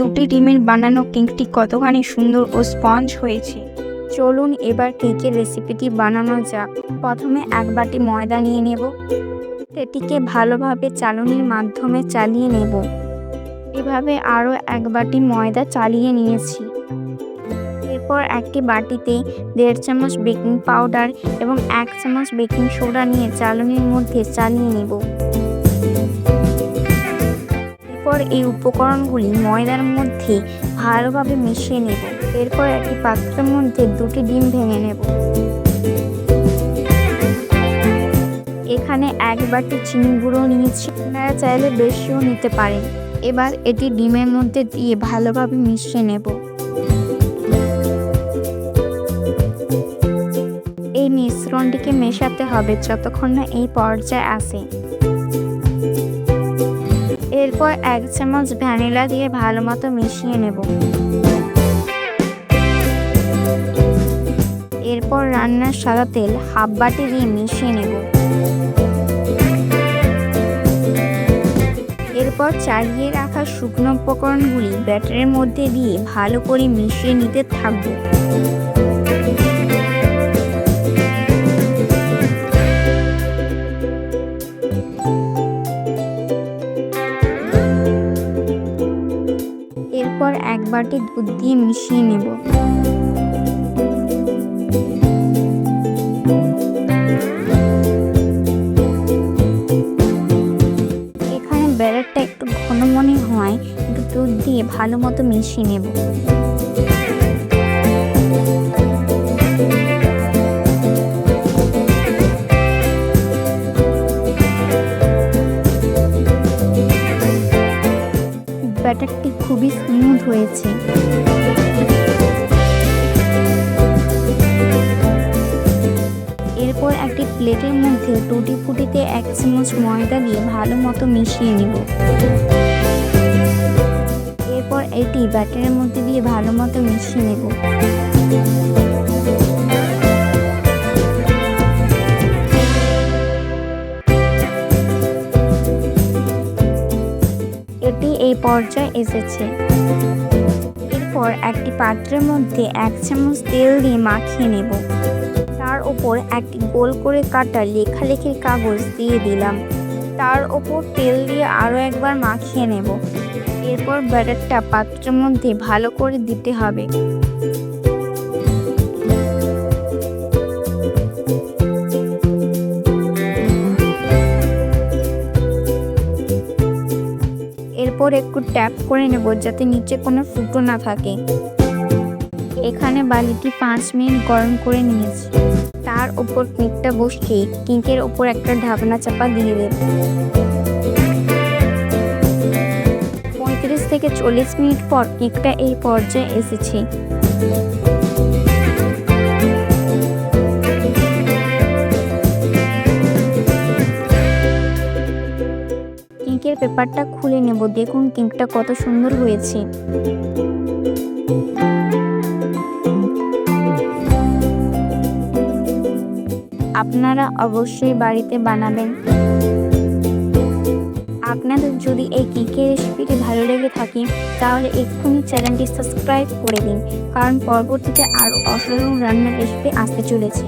বানানো কেকটি কতখানি সুন্দর ও স্পঞ্জ হয়েছে। চলুন এবার কেকের রেসিপিটি বানানো যাক। প্রথমে এক বাটি ময়দা নিয়ে নেব। এটিকে ভালোভাবে চালনির মাধ্যমে চালিয়ে নেব। এভাবে আরও এক বাটি ময়দা চালিয়ে নিয়েছি। এরপর একটি বাটিতে দেড় চামচ বেকিং পাউডার এবং এক চামচ বেকিং সোডা নিয়ে চালনির মধ্যে চালিয়ে নেব। এরপর এই উপকরণগুলি ময়দার মধ্যে ভালোভাবে মিশিয়ে নেব। এরপর একটি পাত্রের মধ্যে দুটি ডিম ভেঙে নেব। এখানে এক বাটি চিনি গুঁড়ো নিয়েছি। আপনারা চাইলে বেশিও নিতে পারেন। এবার এটি ডিমের মধ্যে দিয়ে ভালোভাবে মিশিয়ে নেব। এই মিশ্রণটিকে মেশাতে হবে যতক্ষণ না এই পর্যায়ে আসে। এরপর এক চামচ ভ্যানিলা দিয়ে ভালো মতো মিশিয়ে নেব। এরপর রান্নার সাদা তেল হাফ বাটি দিয়ে মিশিয়ে নেব। এরপর চালিয়ে রাখা শুকনো উপকরণগুলি ব্যাটারের মধ্যে দিয়ে ভালো করে মিশিয়ে নিতে থাকব। এরপর এক বাটি দুধ দিয়ে মিশিয়ে নেব। এখানে ব্যাটারটা একটু ঘন মনে হয়, একটু দুধ দিয়ে ভালো মতো মিশিয়ে নেব। ব্যাটারটি খুবই স্মুথ হয়েছে। এরপর একটি প্লেটের মধ্যে টুটি ফুটিতে এক চামচ ময়দা দিয়ে ভালো মতো মিশিয়ে নিব। এরপর এটি ব্যাটারের মধ্যে দিয়ে ভালো মতো মিশিয়ে নেব। এই পর্যায়ে এসেছে। এরপর একটি পাত্রের মধ্যে এক চামচ তেল দিয়ে মাখিয়ে নেব। তার ওপর একটি গোল করে কাটা লেখালেখির কাগজ দিয়ে দিলাম। তার ওপর তেল দিয়ে আরও একবার মাখিয়ে নেব। এরপর ব্যাটারটা পাত্রের মধ্যে ভালো করে দিতে হবে। এরপর একটু ট্যাপ করে নেব যাতে নিচে কোনো ফুটো না থাকে। এখানে বালিটি পাঁচ মিনিট গরম করে নিয়েছি। তার উপর কেকটা বসিয়ে কেকের উপর একটা ঢাকনা চাপা দিয়ে দেব। পঁয়ত্রিশ থেকে চল্লিশ মিনিট পর কেকটা এই পর্যায়ে এসেছে। পেপারটা খুলে নেব। দেখুন কেকটা কত সুন্দর হয়েছে। আপনারা অবশ্যই বাড়িতে বানাবেন। আপনাদের যদি এই কেকের রেসিপিটি ভালো লেগে থাকে, তাহলে এক্ষুনি চ্যানেলটি সাবস্ক্রাইব করে দিন, কারণ পরবর্তীতে আরও অসাধারণ রান্নার রেসিপি আসতে চলেছে।